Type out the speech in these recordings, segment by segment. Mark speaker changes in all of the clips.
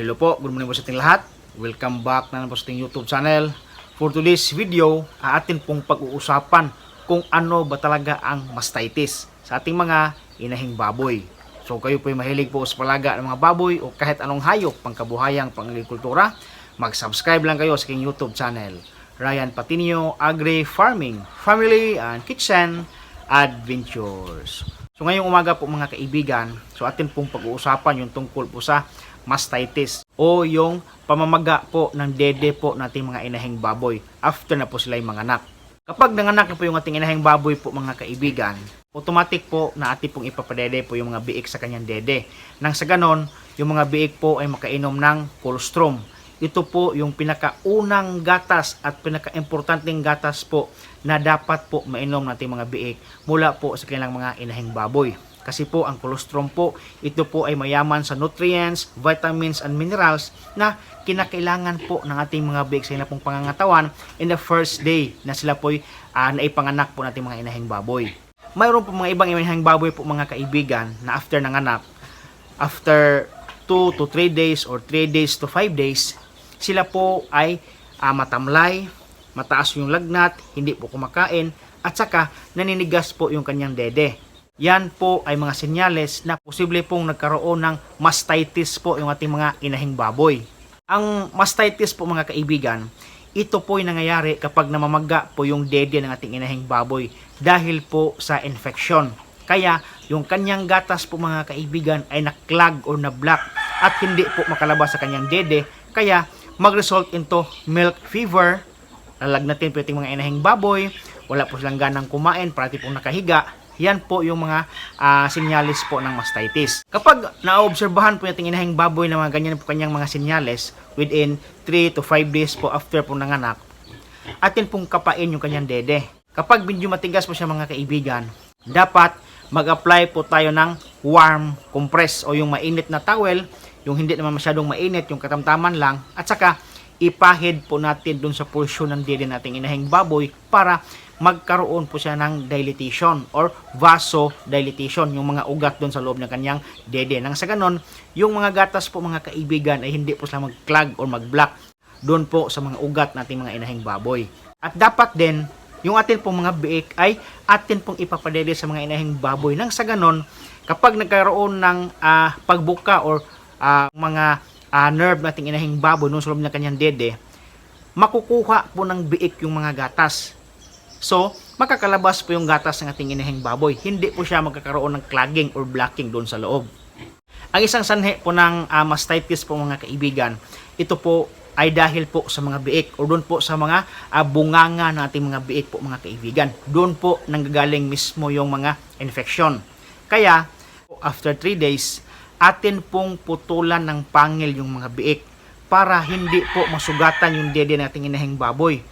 Speaker 1: hello po, good morning po sa ating lahat. Welcome back na naman po sa ating YouTube channel. For today's video, atin pong pag-uusapan kung ano ba talaga ang mastitis sa ating mga inahing baboy. So kayo po ay mahilig po sa palaga ng mga baboy o kahit anong hayop pangkabuhayang pangagrikultura, mag-subscribe lang kayo sa aking YouTube channel. Ryan Patinio Agri Farming, Family and Kitchen Adventures. So ngayong umaga po mga kaibigan, so atin pong pag-uusapan yung tungkol po sa mastitis o yung pamamaga po ng dede po nating mga inahing baboy after na po sila yung manganak. Kapag nanganak na po yung ating inahing baboy po mga kaibigan, automatic po na ating pong ipapadede po yung mga biik sa kanyang dede. Nang sa ganon, yung mga biik po ay makainom ng colostrum. Ito po yung pinakaunang gatas at pinakaimportanteng gatas po na dapat po mainom nating mga biik mula po sa kanilang mga inahing baboy. Kasi po ang colostrum po, ito po ay mayaman sa nutrients, vitamins, and minerals na kinakailangan po ng ating mga biik sa pong pangangatawan in the first day na sila po ay uh, naipanganak po nating mga inahing baboy. Mayroon po mga ibang inahing baboy po mga kaibigan na after nanganak, after 2 to 3 days or 3 days to 5 days, sila po ay ah, matamlay, mataas yung lagnat, hindi po kumakain, at saka naninigas po yung kanyang dede. Yan po ay mga senyales na posible pong nagkaroon ng mastitis po yung ating mga inahing baboy. Ang mastitis po mga kaibigan, ito po ay nangyayari kapag namamaga po yung dede ng ating inahing baboy dahil po sa infection. Kaya yung kanyang gatas po mga kaibigan ay naklag or na-block at hindi po makalabas sa kanyang dede. Kaya mag-result into milk fever, lalagnatin po yung mga inahing baboy, wala po silang ganang kumain, parati pong nakahiga, yan po yung mga ah, sinyalis po ng mastitis. Kapag naobserbahan po natin inahing baboy na mga ganyan po kanyang mga sinyalis within 3 to 5 days po after po nanganak, atin pong kapain yung kanyang dede. Kapag medyo matigas po siya mga kaibigan, dapat mag-apply po tayo ng warm compress o yung mainit na towel, yung hindi naman masyadong mainit, yung katamtaman lang, at saka ipahid po natin dun sa portion ng dede nating inahing baboy para magkaroon po siya ng dilatation or vasodilatation, yung mga ugat doon sa loob ng kanyang dede. Nang sa ganon, yung mga gatas po mga kaibigan ay hindi po sila mag-clog or mag-block doon po sa mga ugat nating mga inahing baboy. At dapat din, yung atin pong mga biik ay atin pong ipapadede sa mga inahing baboy. Nang sa ganon, kapag nagkaroon ng ah, pagbuka or ah, mga ah, nerve nating inahing baboy doon sa loob ng kanyang dede, makukuha po ng biik yung mga gatas. So, makakalabas po yung gatas ng ating inahing baboy. Hindi po siya magkakaroon ng clogging or blocking doon sa loob. Ang isang sanhi po ng ah, mastitis po mga kaibigan, ito po ay dahil po sa mga biik o doon po sa mga ah, bunganga ng ating mga biik po mga kaibigan. Doon po nanggagaling mismo yung mga infection. Kaya, after 3 days, atin pong putulan ng pangil yung mga biik para hindi po masugatan yung dede nating inahing baboy.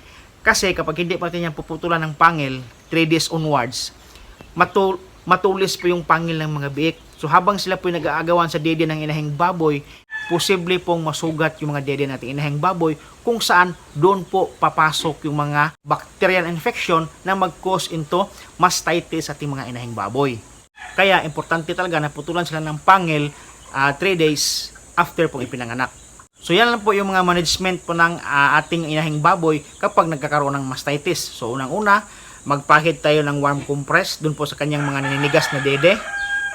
Speaker 1: Kasi kapag hindi pa natin yan puputulan ng pangil, 3 days onwards, matul matulis po yung pangil ng mga biik. So habang sila po nag-aagawan sa dede ng inahing baboy, posible pong masugat yung mga dede nating inahing baboy kung saan doon po papasok yung mga bacterial infection na mag-cause into mastitis sa ating mga inahing baboy. Kaya importante talaga na putulan sila ng pangil 3 days after pong ipinanganak. So yan lang po yung mga management po ng ah, ating inahing baboy kapag nagkakaroon ng mastitis. So unang-una, magpahid tayo ng warm compress dun po sa kanyang mga naninigas na dede.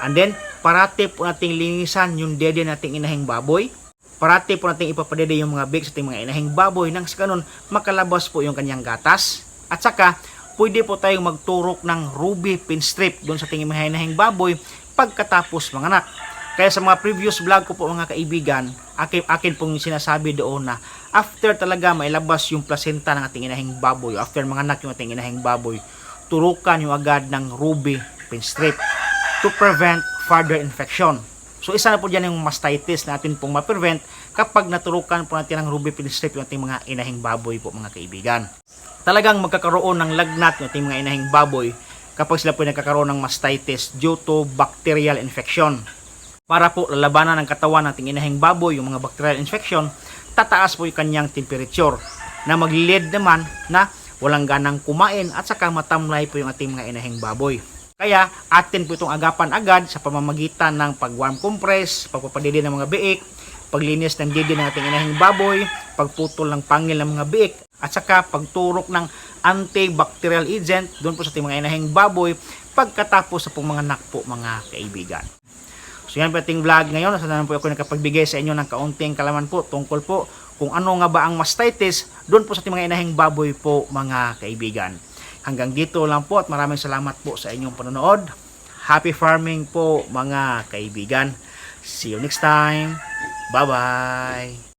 Speaker 1: And then, parati po nating linisan yung dede nating inahing baboy. Parati po nating ipapadede yung mga big sa ating mga inahing baboy nang sa ganun makalabas po yung kanyang gatas. At saka, pwede po tayong magturok ng ruby pin strip doon sa ating mga inahing baboy pagkatapos manganak. Kaya sa mga previous vlog ko po mga kaibigan, akin, akin pong sinasabi doon na after talaga mailabas yung placenta ng ating inahing baboy, after manganak yung ating inahing baboy, turukan yung agad ng ruby pin strip to prevent further infection. So isa na po dyan yung mastitis na atin pong ma-prevent kapag naturukan po natin ng ruby pin strip yung ating mga inahing baboy po mga kaibigan. Talagang magkakaroon ng lagnat yung ating mga inahing baboy kapag sila po nagkakaroon ng mastitis due to bacterial infection para po lalabanan ng katawan nating inahing baboy yung mga bacterial infection, tataas po yung kanyang temperature na mag-lead naman na walang ganang kumain at saka matamlay po yung ating mga inahing baboy. Kaya atin po itong agapan agad sa pamamagitan ng pag-warm compress, pagpapadidi ng mga biik, paglinis ng didi ng ating inahing baboy, pagputol ng pangil ng mga biik, at saka pagturok ng antibacterial agent doon po sa ating mga inahing baboy pagkatapos sa pong mga nakpo mga kaibigan. So yan po ating vlog ngayon. Naman po ako nakapagbigay sa inyo ng kaunting kalaman po tungkol po kung ano nga ba ang mastitis doon po sa ating mga inahing baboy po mga kaibigan. Hanggang dito lang po at maraming salamat po sa inyong panonood. Happy farming po mga kaibigan. See you next time. Bye-bye.